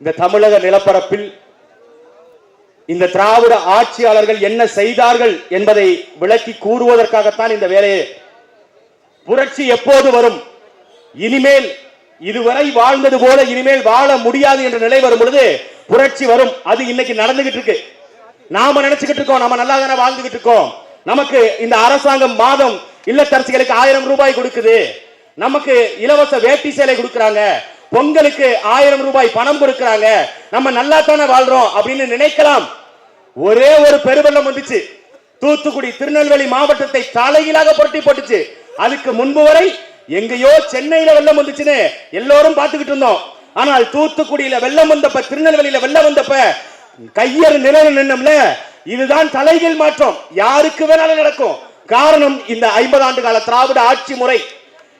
இந்த தமிழக நிலப்பரப்பில் இந்த திராவிட ஆட்சியாளர்கள் என்ன செய்தார்கள் என்பதை விளக்கி கூறுவதற்காகத்தான் இந்த வேலையை. புரட்சி எப்போது வரும்? இனிமேல் இதுவரை வாழ்ந்தது போல இனிமேல் வாழ முடியாது என்ற நிலை வரும் பொழுது புரட்சி வரும். அது இன்னைக்கு நடந்துகிட்டு இருக்கு. நாம நினைச்சுக்கிட்டு இருக்கோம். நம்ம நல்லா தானே வாழ்ந்துகிட்டு இருக்கோம். நமக்கு இந்த அரசாங்கம் மாதம் இல்லத்தரசிகளுக்கு ஆயிரம் ரூபாய் கொடுக்குது. நமக்கு இலவச வேட்டி சேலை கொடுக்கறாங்க. பொங்கலுக்கு ஆயிரம் ரூபாய் பணம் கொடுக்கிறாங்க. நம்ம நல்லா தானே வாழ்றோம் அப்படின்னு நினைக்கலாம். ஒரே ஒரு பெருவெள்ளம் வந்துச்சு. தூத்துக்குடி திருநெல்வேலி மாவட்டத்தை தலைகீழாக புரட்டி போட்டுச்சு. அதுக்கு முன்பு வரை எங்கேயோ சென்னையில வெள்ளம் வந்துச்சுன்னு எல்லோரும் பார்த்துக்கிட்டு இருந்தோம். ஆனால் தூத்துக்குடியில வெள்ளம் வந்தப்ப திருநெல்வேலியில வெள்ளம் வந்தப்ப கையர் நிலையில் நின்னம்ல. இதுதான் தலைகீழ் மாற்றம். யாருக்கு வேணாலும் நடக்கும். காரணம் இந்த ஐம்பது ஆண்டு கால திராவிட ஆட்சி முறை.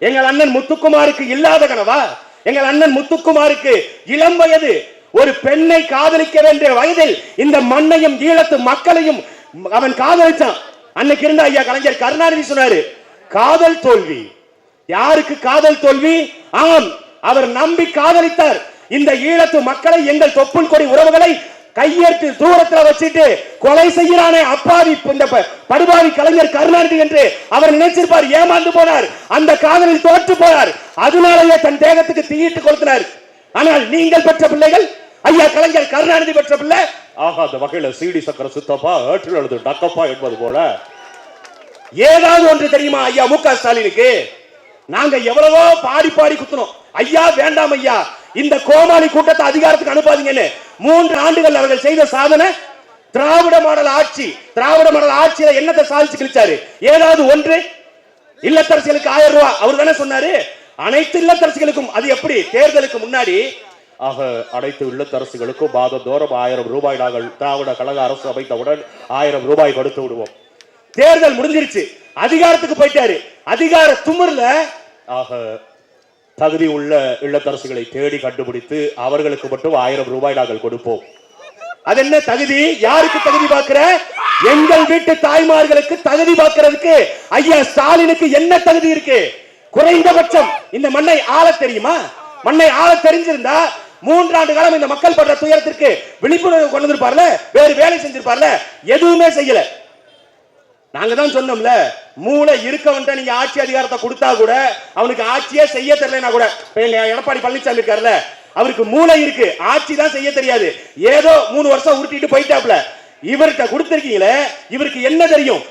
எங்கள் அண்ணன் முத்துக்குமாருக்கு இல்லாத கனவா? எங்கள் அண்ணன் முத்துக்குமாருக்கு இளம் வயது. ஒரு பெண்ணை காதலிக்க வேண்டிய வயதில் இந்த மண்ணையும் ஈழத்து மக்களையும் அவன் காதலிச்சான். அன்னைக்கு இருந்த ஐயா கலைஞர் கருணாநிதி சொன்னாரு காதல் தோல்வி. யாருக்கு காதல் தோல்வி? ஆம் அவர் நம்பி காதலித்தார். இந்த ஈழத்து மக்களை எங்கள் தொப்புள் கொடி உறவுகளை கையெடுத்து தூரத்துல வச்சுட்டு கொலை செய்யறானே அப்பாவி இந்த படுபாவி கலைஞர் கருணாநிதி என்று அவர் நினைச்சிருப்பார். ஏமாந்து போனார். அந்த காதலில் தோற்று போனார். அதனாலேயே தன் தேகத்துக்கு தீயிட்டு கொளுத்தினார். ஆனால் நீங்கள் பெற்ற பிள்ளைகள் ஐயா கலைஞர் கருணாநிதி பெற்ற பிள்ளை. ஆகாத வகையில சீடி சக்கர சுத்தப்பா ஏற்றில் எழுது டக்கப்பா என்பது போல. ஏதாவது ஒன்று தெரியுமா ஐயா மு. க. ஸ்டாலினுக்கு? நாங்க எவ்வளவோ பாடி பாடி குத்துனோம். ஐயா வேண்டாம் ஐயா. இந்த கோமாளி கூட்டத்தை அதிகாரத்துக்கு அனுப்பாதீங்கன்னு மூன்று ஆண்டுகள் அவர்கள் செய்த சாதனை திராவிட மாடல் ஆட்சி திராவிட மாடல் ஆட்சியில என்னத்தை சாதிச்சு கிழிச்சாரு? ஏதாவது ஒன்று? இல்லத்தரசிகளுக்கு ஆயிரம் ரூபாய் அவர் தானே சொன்னாரு. அனைத்து இல்லத்தரசிகளுக்கும். அது எப்படி? தேர்தலுக்கு முன்னாடி ஆக அனைத்து இல்லத்தரசிகளுக்கும் மாதந்தோறும் ஆயிரம் ரூபாய் நாங்கள் திராவிட கழக அரசு அமைத்தவுடன் ஆயிரம் ரூபாய் கொடுத்து விடுவோம். தேர்தல் முடிஞ்சிருச்சு. அதிகாரத்துக்கு போயிட்டாரு. அதிகார துமர்ல ஆக தகுதி உள்ள இல்லத்தரசுகளை தேடி கண்டுபிடித்து அவர்களுக்கு மட்டும் ஆயிரம் ரூபாய் நாங்கள் கொடுப்போம். அது என்ன தகுதி? யாருக்கு தகுதி பார்க்கிற? எங்கள் வீட்டு தாய்மார்களுக்கு தகுதி பார்க்கிறதுக்கு. ஐயா ஸ்டாலினுக்கு என்ன தகுதி இருக்கு? குறைந்தபட்சம் இந்த மண்ணை ஆள தெரியுமா? மண்ணை ஆள தெரிஞ்சிருந்தா மூன்றாண்டு காலம் இந்த மக்கள் படுற துயரத்திற்கு விழிப்புணர்வு கொண்டு வேறு வேலை செஞ்சிருப்பார்ல? எதுவுமே செய்யல. நாங்க தான் சொன்னோம்ல மூளை இருக்கவன்ட்ட நீங்க ஆட்சி அதிகாரத்தை கொடுத்தா கூட அவனுக்கு ஆட்சியே செய்ய தெரியலனா கூட எங்க எடப்பாடி பழனிசாமி இருக்காருல்ல அவருக்கு மூளை இருக்கு ஆட்சி தான் செய்ய தெரியாது. ஏதோ மூணு வருஷம் உருட்டிட்டு போயிட்டாப்ல இவர்கிட்ட கொடுத்துருக்கீங்களே இவருக்கு என்ன தெரியும்?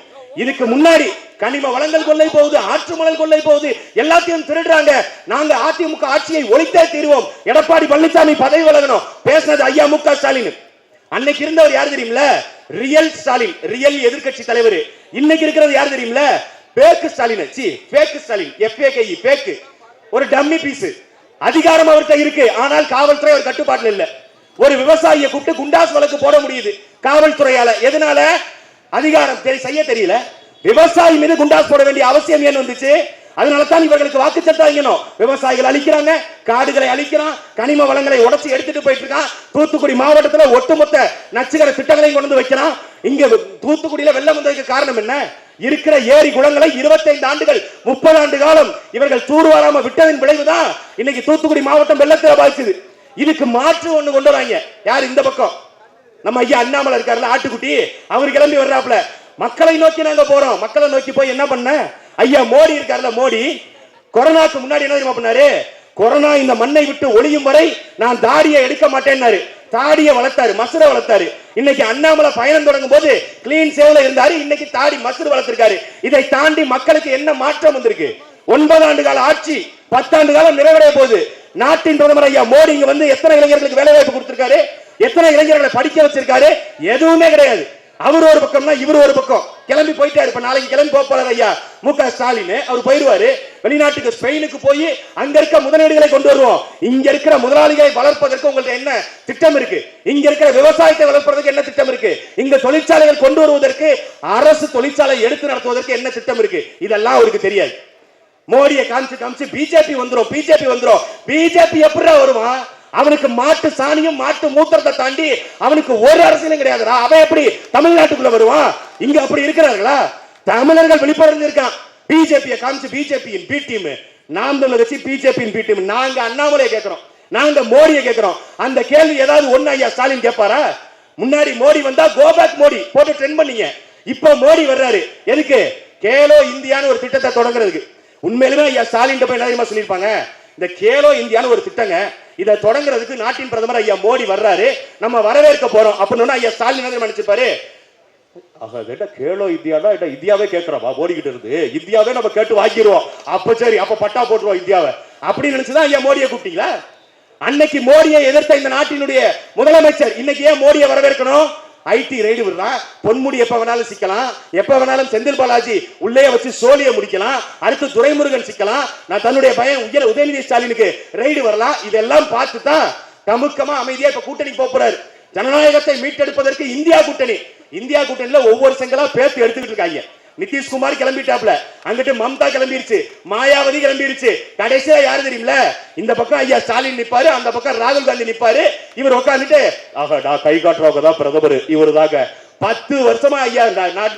இதுக்கு முன்னாடி கனிம வளங்கள் கொள்ளை போகுது ஆற்று மணல் கொள்ளை போகுது எல்லாத்தையும் திருடுறாங்க. நாங்க அதிமுக ஆட்சியை ஒழித்தே தீருவோம். எடப்பாடி பழனிசாமி பதவி வழங்கணும். பேசினது ஐயா மு க ஸ்டாலின். அன்னைக்கு இருந்தவர் யார் தெரியுமில? ரியல் ஸ்டாலின் ரியல் எதிர்க்கட்சி தலைவர். இன்னைக்கு இருக்கிறது யார் தெரியுமில fake Stalin C fake Stalin F A K E fake ஒரு டம்மி பீஸ் அதிகாரம் அவர்கிட்ட இருக்கு. ஆனால் காவல்துறை அவர் கட்டுப்பாட்டில் இல்ல. ஒரு விவசாயியை கூப்பிட்டு குண்டாஸ் வழக்கு போட முடியுது காவல்துறையால. எதனால? அதிகாரம் செய்ய தெரியல. விவசாயி மீது குண்டாஸ் போட வேண்டிய அவசியம் ஏன் வந்துச்சு? அதனால தான் இவர்களுக்கு வாக்கு சட்டம் விவசாயிகள் அழிக்கிறாங்க காடுகளை அழிக்கிறான் கனிம வளங்களை உடச்சி எடுத்துட்டு போயிட்டு இருக்கான் தூத்துக்குடி மாவட்டத்தில் ஒட்டுமொத்த நச்சுகர திட்டங்களையும் கொண்டு வந்து வைக்கிறான். இங்க தூத்துக்குடியில வெள்ளம் வந்ததுக்கு காரணம் என்ன? இருக்கிற ஏரி குளங்களை 25 ஆண்டுகள் முப்பது ஆண்டு காலம் இவர்கள் தூர்வாராம விட்டதின் விளைவுதான் இன்னைக்கு தூத்துக்குடி மாவட்டம் வெள்ளத்தில் பாதிச்சுது இதுக்கு மாற்று ஒண்ணு கொண்டு வராங்க. யார் இந்த பக்கம்? நம்ம ஐயா அண்ணாமலை இருக்காருல்ல ஆட்டுக்குட்டி. அவர் கிளம்பி வர்றாப்ல மக்களை நோக்கி நாங்க போறோம். மக்களை நோக்கி போய் என்ன பண்ண? ஐயா மோடி இருக்காருல்ல மோடி? கொரோனாக்கு முன்னாடி என்ன தெரியுமா பண்ணாரு? கொரோனா இந்த மண்ணை விட்டு ஒளியும் வரை நான் தாடியை எடுக்க மாட்டேன்னாரு. தாடியை வளர்த்தாரு மசுர வளர்த்தாரு. இன்னைக்கு அண்ணாமலை பயணம் தொடங்கும் போது கிளீன் சேவல இருந்தாரு. இன்னைக்கு தாடி மசுறு வளர்த்திருக்காரு. இதை தாண்டி மக்களுக்கு என்ன மாற்றம் வந்திருக்கு? ஒன்பது ஆண்டு கால ஆட்சி பத்தாண்டு காலம் நிறைவடைய போகுது. நாட்டின் பிரதமர் ஐயா மோடி இங்க வந்து எத்தனை இளைஞர்களுக்கு வேலை வாய்ப்பு கொடுத்திருக்காரு? எத்தனை இளைஞர்களை படிக்க வச்சிருக்காரு? எதுவுமே கிடையாது. அவர் ஒரு பக்கம்னா இவர் ஒரு பக்கம். கிளம்பி போயிட்டாரு. இப்ப நாளைக்கு கிளம்பி போக போறாரு ஐயா. மு க ஸ்டாலின் அவர் போயிருவாரு வெளிநாட்டுக்கு ஸ்பெயினுக்கு போய் அங்க இருக்க முதலீடுகளை கொண்டு வருவோம். இங்க இருக்கிற முதலாளிகளை வளர்ப்பதற்கு உங்களுக்கு என்ன திட்டம் இருக்கு? இங்க இருக்கிற விவசாயத்தை வளர்ப்பதற்கு என்ன திட்டம் இருக்கு? இங்க தொழிற்சாலைகள் கொண்டு வருவதற்கு அரசு தொழிற்சாலை எடுத்து நடத்துவதற்கு என்ன திட்டம் இருக்கு? இதெல்லாம் அவருக்கு தெரியாது. மோடியை காமிச்சு காமிச்சு பிஜேபி வந்துரும் பிஜேபி வந்துடும் பிஜேபி எப்படிடா வருவான்? அவனுக்கு மாட்டு சாணியும் மாட்டு மூத்திரத்தை தாண்டி அவனுக்கு ஒரு அரசியலும் கிடையாதுடா. அவன் எப்படி தமிழ்நாட்டுக்குள்ள வருவான்? இங்க அப்படி இருக்கிறார்களா? தமிழர்கள் விழிப்புணர்ந்து இருக்கான் பிஜேபியை காமிச்சு பிஜேபியின் பி டீம் நாம் தமிழர் கட்சி பிஜேபியின் பி டீம் நாங்க அண்ணாமலையை கேட்கிறோம். நாங்க மோடியை கேட்கிறோம். அந்த கேள்வி ஏதாவது ஒண்ணு ஐயா ஸ்டாலின் கேட்பாரா? முன்னாடி மோடி வந்தா கோபேக் மோடி. போட்டு ட்ரெண்ட் பண்ணீங்க. இப்ப மோடி வர்றாரு. எதுக்கு? கேலோ இந்தியான்னு ஒரு திட்டத்தை தொடங்குறதுக்கு. உண்மையிலுமே ஐயா ஸ்டாலின் போய் என்ன தெரியுமா சொல்லியிருப்பாங்க. இந்த கேலோ இந்தியான்னு ஒரு திட்டங்க. இதை தொடங்குறதுக்கு நாட்டின் பிரதமர் ஐயா மோடி வர்றாரு. நம்ம வரவேற்க போறோம். அப்படின்னு ஐயா ஸ்டாலின் நினைச்சிருப்பாரு ஆக என்ன கேளோ இந்தியா தான் இந்தியாவே கேட்கிறோமா? மோடிக்கிட்ட இருந்து. இந்தியாவே நம்ம கேட்டு வாங்கிடுவோம். அப்ப சரி அப்ப பட்டா போட்டுருவோம் இந்தியாவை. அப்படி நினைச்சுதான் ஏன் மோடியை கூப்பிட்டீங்களா? அன்னைக்கு மோடியை எதிர்த்த இந்த நாட்டினுடைய முதலமைச்சர் இன்னைக்கு ஏன் மோடியை வரவேற்கணும்? ஐடி ரைடு விடுறான் பொன்முடி எப்ப வேணாலும் சிக்கலாம். எப்ப வேணாலும் செந்தில் பாலாஜி உள்ளே வச்சு சோழியை முடிக்கலாம். அடுத்து துரைமுருகன் சிக்கலாம். நான் தன்னுடைய பையன் உயர் உதயநிதி ஸ்டாலினுக்கு ரைடு வரலாம். இதெல்லாம் பார்த்து தான் கமுக்கமா அமைதியா இப்ப கூட்டணி போறாரு. ஜனநாயகத்தை மீட்டெடுப்பதற்கு இந்தியா கூட்டணி. இந்தியா கூட்டணியில ஒவ்வொரு செங்கலா பேர்த்து எடுத்துக்கிட்டு இருக்காங்க. நிதிஷ்குமார் கிளம்பிட்டாப்ல அங்கிட்டு மம்தா கிளம்பிருச்சு. மாயாவதி கிளம்பிருச்சு. கடைசியா யாரு தெரியுமில இந்த பக்கம் ஐயா ஸ்டாலின் நிப்பாரு அந்த பக்கம் ராகுல் காந்தி நிப்பாரு. இவர் ஆஹா ஆகாடா கை காட்டுறவங்க தான் பிரதமர் இவரு தாங்க பத்து வருஷமா ஐயா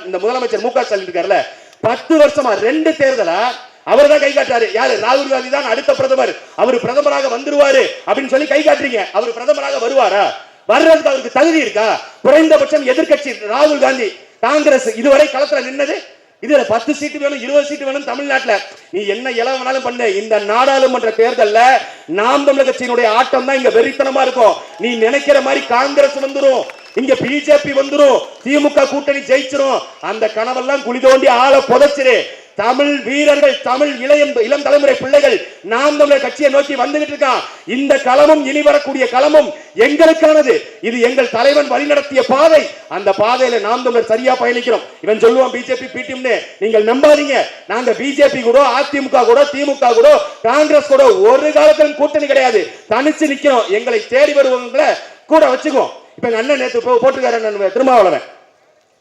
இந்த முதலமைச்சர் மு க ஸ்டாலின் இருக்காருல்ல. பத்து வருஷமா ரெண்டு தேர்தலா அவர் தான் கை காட்டாரு யாரு? ராகுல் காந்தி தான் அடுத்த பிரதமர். அவர் பிரதமராக வந்துருவாரு அப்படின்னு சொல்லி கை காட்டுறீங்க. அவர் பிரதமராக வருவாரா? வர்றதுக்கு அவருக்கு தகுதி இருக்கா? குறைந்தபட்சம் எதிர்க்கட்சி ராகுல் காந்தி காங்கிரஸ் இதுவரை களத்துல நின்னது. இதுல பத்து சீட்டு வேணும் இருபது சீட்டு வேணும் தமிழ்நாட்டுல. நீ என்ன இளவு வேணாலும் பண்ணு. இந்த நாடாளுமன்ற தேர்தல்ல நாம் தமிழக கட்சியினுடைய ஆட்டம் தான் இங்க வெறித்தனமா இருக்கும். நீ நினைக்கிற மாதிரி காங்கிரஸ் வந்துடும் இங்க பிஜேபி வந்துடும் திமுக கூட்டணி ஜெயிச்சிரும். அந்த கனவெல்லாம் குழி தோண்டி ஆளை புதைச்சிரு. தமிழ் வீரர்கள் தமிழ் இளையம் இளம் தலைமுறை பிள்ளைகள் நாம் தமிழர் கட்சியை நோக்கி வந்துகிட்டு இருக்கான் இந்த களமும் இனி வரக்கூடிய களமும் எங்களுக்கானது. இது எங்கள் தலைவன் வழிநடத்திய பாதை. அந்த பாதையில நாம் தமிழர் சரியா பயணிக்கிறோம். இவன் சொல்லுவான் பிஜேபி பிடிஎம்னு நீங்கள் நம்பாதீங்க. நாங்க பிஜேபி கூட அதிமுக கூட திமுக கூட காங்கிரஸ் கூட ஒரு காலத்திலும் கூட்டணி கிடையாது. தனிச்சு நிக்கிறோம். எங்களை தேடி வருவங்களை கூட வச்சுக்குவோம். இப்ப எங்க அண்ணன் நேற்று போட்டுக்காரன் போட்டிருக்காரு திருமாவளவன்.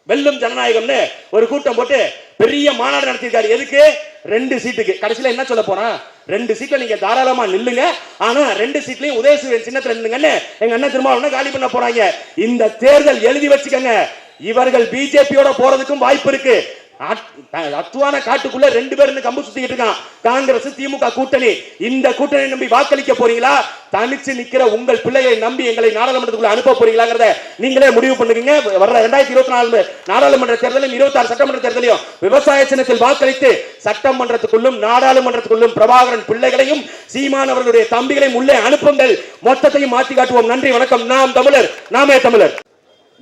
வெல்லும் ஜனநாயகம்னு ஒரு கூட்டம் போட்டு பெரிய மாநாடு நடத்திருக்காரு எதுக்கு? ரெண்டு சீட்டுக்கு. கடைசியில என்ன சொல்ல போறான்? ரெண்டு சீட்ல நீங்க தாராளமா நில்லுங்க. ஆனா ரெண்டு சீட்லயும் உதயசூரியன் சின்னத்துல நில்லுங்கன்னு எங்க அண்ணன் திருமாவளவன் காலி பண்ண போறாங்க. இந்த தேர்தல் எழுதி வச்சுக்கங்க. இவர்கள் பிஜேபியோட போறதுக்கும் வாய்ப்பு இருக்கு. அத்துவான காட்டுக்குள்ள ரெண்டு பேர் கம்பு சுத்திக்கிட்டு இருக்கான். காங்கிரஸ் திமுக கூட்டணி இந்த கூட்டணி நம்பி வாக்களிக்க போறீங்களா? தனிச்சு நிக்கிற உங்கள் பிள்ளையை நம்பி எங்களை நாடாளுமன்றத்துக்குள்ள அனுப்ப போறீங்களாங்கிறத நீங்களே முடிவு பண்ணுங்க வர ரெண்டாயிரத்தி இருபத்தி நாலு நாடாளுமன்ற தேர்தலும் இருபத்தி ஆறு சட்டமன்ற தேர்தலையும் விவசாய சின்னத்தில் வாக்களித்து சட்டமன்றத்துக்குள்ளும் நாடாளுமன்றத்துக்குள்ளும் பிரபாகரன் பிள்ளைகளையும் சீமான் அவர்களுடைய தம்பிகளையும் உள்ளே அனுப்புங்கள். மொத்தத்தையும் மாற்றி காட்டுவோம். நன்றி வணக்கம். நாம் தமிழர் நாமே தமிழர்.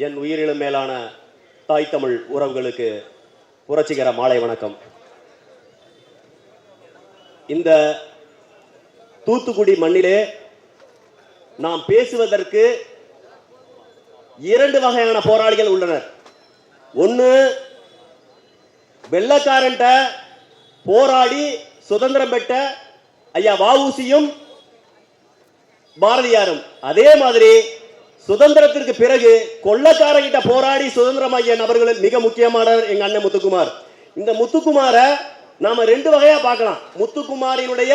என் உயிரிலும் மேலான தாய் தமிழ் உறவுகளுக்கு புரட்சிகர மாலை வணக்கம். இந்த தூத்துக்குடி மண்ணிலே நாம் பேசுவதற்கு இரண்டு வகையான போராளிகள் உள்ளனர். ஒன்று வெள்ளக்காரன்ட்ட போராடி சுதந்திரம் பெற்ற ஐயா வாவூசியும் பாரதியாரும். அதே மாதிரி சுதந்திரத்திற்கு பிறகு கொள்ளக்காரங்கிட்ட போராடி சுதந்திரமாகிய நபர்கள் மிக முக்கியமானவர் எங்க அண்ணன் முத்துக்குமார். இந்த முத்துக்குமார நாம ரெண்டு வகையா பார்க்கலாம். முத்துக்குமாரினுடைய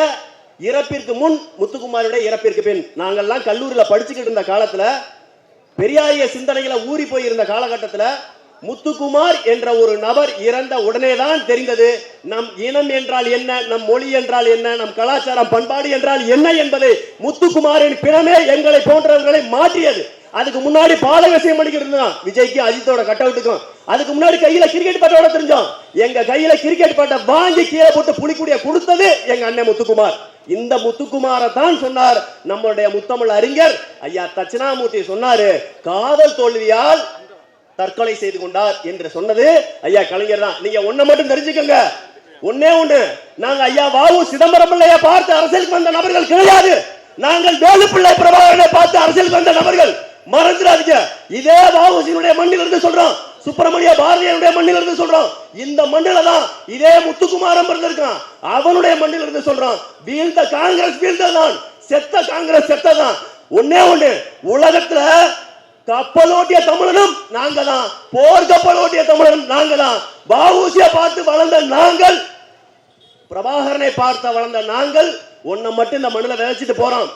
இறப்பிற்கு முன் முத்துக்குமாருடைய இறப்பிற்கு பின். நாங்கள்லாம் கல்லூரியில் படிச்சுக்கிட்டு இருந்த காலத்துல பெரியாரிய சிந்தனைகளை ஊறி போயிருந்த காலகட்டத்தில் முத்துக்குமார் என்ற ஒரு நபர் இறந்த உடனே தான் தெரிந்தது நம் இனம் என்றால் என்ன நம் மொழி என்றால் என்ன நம் கலாச்சாரம் பண்பாடு என்றால் என்ன என்பது முத்துக்குமாரின் பிணமே எங்களை போன்றவர்களை மாற்றியது. அதுக்கு முன்னாடி பாலகசியம் பண்ணிக்கிட்டு இருந்தான். விஜய்க்கு அஜித்தோட கட் அவுட்டுக்கும் அதுக்கு முன்னாடி கையில கிரிக்கெட் பட்டோட தெரிஞ்சோம் எங்க கையில கிரிக்கெட் பட்டை வாங்கி கீழே போட்டு புலிக்குடிய கொடுத்தது எங்க அண்ணன் முத்துக்குமார். இந்த முத்துக்குமாரை தான் சொன்னார் நம்மளுடைய முத்தமிழ் அறிஞர். ஐயா தட்சிணாமூர்த்தி சொன்னாரு காதல் தோல்வியால் தற்கொலை செய்து கொண்டார் என்று சொன்னது. ஐயா கலைஞர் தான். நீங்க ஒன்ன மட்டும் தெரிஞ்சுக்கோங்க. ஒண்ணே ஒண்ணு நாங்க ஐயா வாவு சிதம்பரம் பிள்ளைய பார்த்து அரசியலுக்கு வந்த நபர்கள் கிடையாது. நாங்கள் வேலு பிள்ளை பிரபாகரனை பார்த்து அரசியலுக்கு வந்த நபர்கள். மறந்துடாதீங்க. இதே வாவுசியினுடைய மண்ணில் இருந்து சொல்றோம் சுப்பிரமணிய பாரதியனுடைய மண்ணில் இருந்து சொல்றோம் இந்த மண்ணில தான் இதே முத்துக்குமாரம் இருந்திருக்கான் அவனுடைய மண்ணில் இருந்து சொல்றான். வீழ்ந்த காங்கிரஸ் வீழ்ந்ததான் செத்த காங்கிரஸ் செத்ததான் ஒன்னே ஒண்ணு உலகத்துல கப்பலோட்டிய தமிழனும் நாங்க தான் போர் கப்பலோட்டிய தமிழனும் நாங்க தான் பாவூசிய பார்த்து வளர்ந்த நாங்கள் பிரபாகரனை பார்த்து வளர்ந்த நாங்கள் ஒன்ன மட்டும் இந்த மண்ணில் விதைச்சிட்டு போறோம்.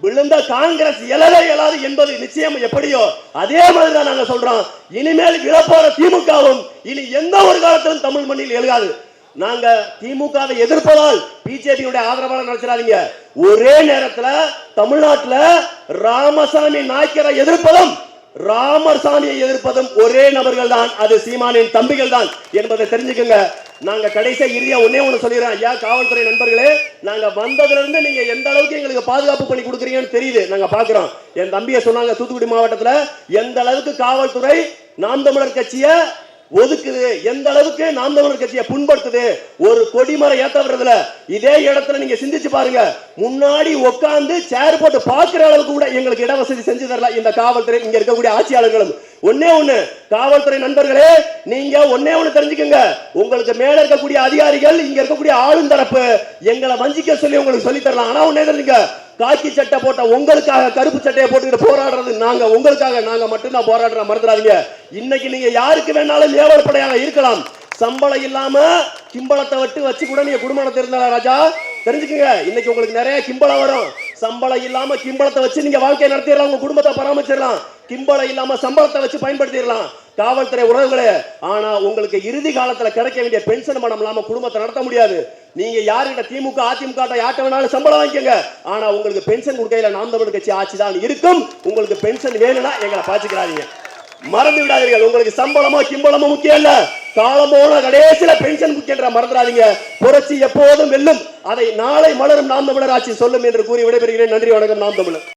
விழுந்த காங்கிரஸ் எழவே இயலாது என்பது நிச்சயம் எப்படியோ அதே மாதிரி தான் நாங்க சொல்றோம். இனிமேல் விழப்போற திமுகவும் இனி எந்த ஒரு காலத்திலும் தமிழ் மண்ணில் எழுகாது நாங்க திமுகவை எதிர்ப்பதால் பிஜேபியுடைய ஆதரவாளர் நினைச்சிடாதீங்க. ஒரே நேரத்துல தமிழ்நாட்டுல ராமசாமி நாய்க்கரை எதிர்ப்பதும் ராமர் சாமியை எதிர்ப்பதும் ஒரே நபர்கள் தான் அது சீமானின் தம்பிகள் தான் என்பதை தெரிஞ்சுக்கோங்க. நாங்க கடைசியா இறுதியா ஒன்னே ஒண்ணு சொல்லிடுறோம் ஐயா காவல்துறை நண்பர்களே நாங்க வந்ததுல இருந்து நீங்க எந்த அளவுக்கு எங்களுக்கு பாதுகாப்பு பண்ணி கொடுக்குறீங்கன்னு தெரியுது. நாங்க பாக்குறோம். என் தம்பியை சொன்னாங்க தூத்துக்குடி மாவட்டத்துல எந்த அளவுக்கு காவல்துறை நாம் தமிழர் கட்சியை ஒதுக்குது. எந்த அளவுக்கு நாம் தமிழர் கட்சியை புண்படுத்துது? ஒரு கொடிமரம் ஏத்த விடுறதுல இதே இடத்துல நீங்க சிந்திச்சு பாருங்க. முன்னாடி உட்காந்து சேர் போட்டு பாக்குற அளவுக்கு கூட எங்களுக்கு இட வசதி செஞ்சு தரல இந்த காவல்துறை இங்க இருக்கக்கூடிய ஆட்சியாளர்களும். ஒன்னே ஒண்ணு. காவல்துறை நண்பர்களே நீங்க ஒன்னே ஒண்ணு தெரிஞ்சுக்கங்க. உங்களுக்கு மேல இருக்கக்கூடிய அதிகாரிகள் இங்க இருக்கக்கூடிய ஆளும் தரப்பு. எங்களை வஞ்சிக்க சொல்லி உங்களுக்கு சொல்லி தரலாம். ஆனா ஒன்னே தெரிஞ்சுங்க. காக்கி சட்டை போட்ட உங்களுக்காக கருப்பு சட்டையை போட்டுக்கிட்டு போராடுறது நாங்க. உங்களுக்காக நாங்க மட்டும்தான் போராடுற மறந்துடாதீங்க. இன்னைக்கு நீங்க யாருக்கு வேணாலும் ஏவல் படையாக இருக்கலாம். சம்பளம் இல்லாம கிம்பளத்தை விட்டு வச்சு கூட நீங்க குடும்பத்தை இருந்தா ராஜா? தெரிஞ்சுக்கங்க இன்னைக்கு உங்களுக்கு நிறைய கிம்பளம் வரும். சம்பளம் இல்லாம கிம்பளத்தை வச்சு நீங்க வாழ்க்கையை நடத்திடலாம் உங்க குடும்பத்தை பராமரிச்சிடலாம். கிம்பளம் இல்லாம சம்பளத்தை வச்சு பயன்படுத்திடலாம். காவல்துறை உறவுகளே ஆனா உங்களுக்கு இறுதி காலத்துல கிடைக்க வேண்டிய பென்ஷன் பணம் இல்லாம குடும்பத்தை நடத்த முடியாது. நீங்க யாருகிட்ட திமுக அதிமுக யார்கிட்ட வேணாலும் சம்பளம் வாங்கிக்கோங்க. ஆனா உங்களுக்கு பென்ஷன் கொடுக்கையில நாம் தமிழ் கட்சி ஆட்சி தான் இருக்கும். உங்களுக்கு பென்ஷன் வேணும்னா எங்களை பாச்சுக்கிறாதீங்க மறந்து விடாதீர்கள். உங்களுக்கு சம்பளமோ கிம்பளமோ முக்கியம் இல்ல. காலம் போன கடைசியில பென்ஷன் முக்கியன்ற மறந்துடாதீங்க. புரட்சி எப்போதும் வெல்லும். அதை நாளை மலரும் நாம் தமிழர் ஆட்சி சொல்லும் என்று கூறி விடைபெறுகிறேன். நன்றி வணக்கம் நாம் தமிழர்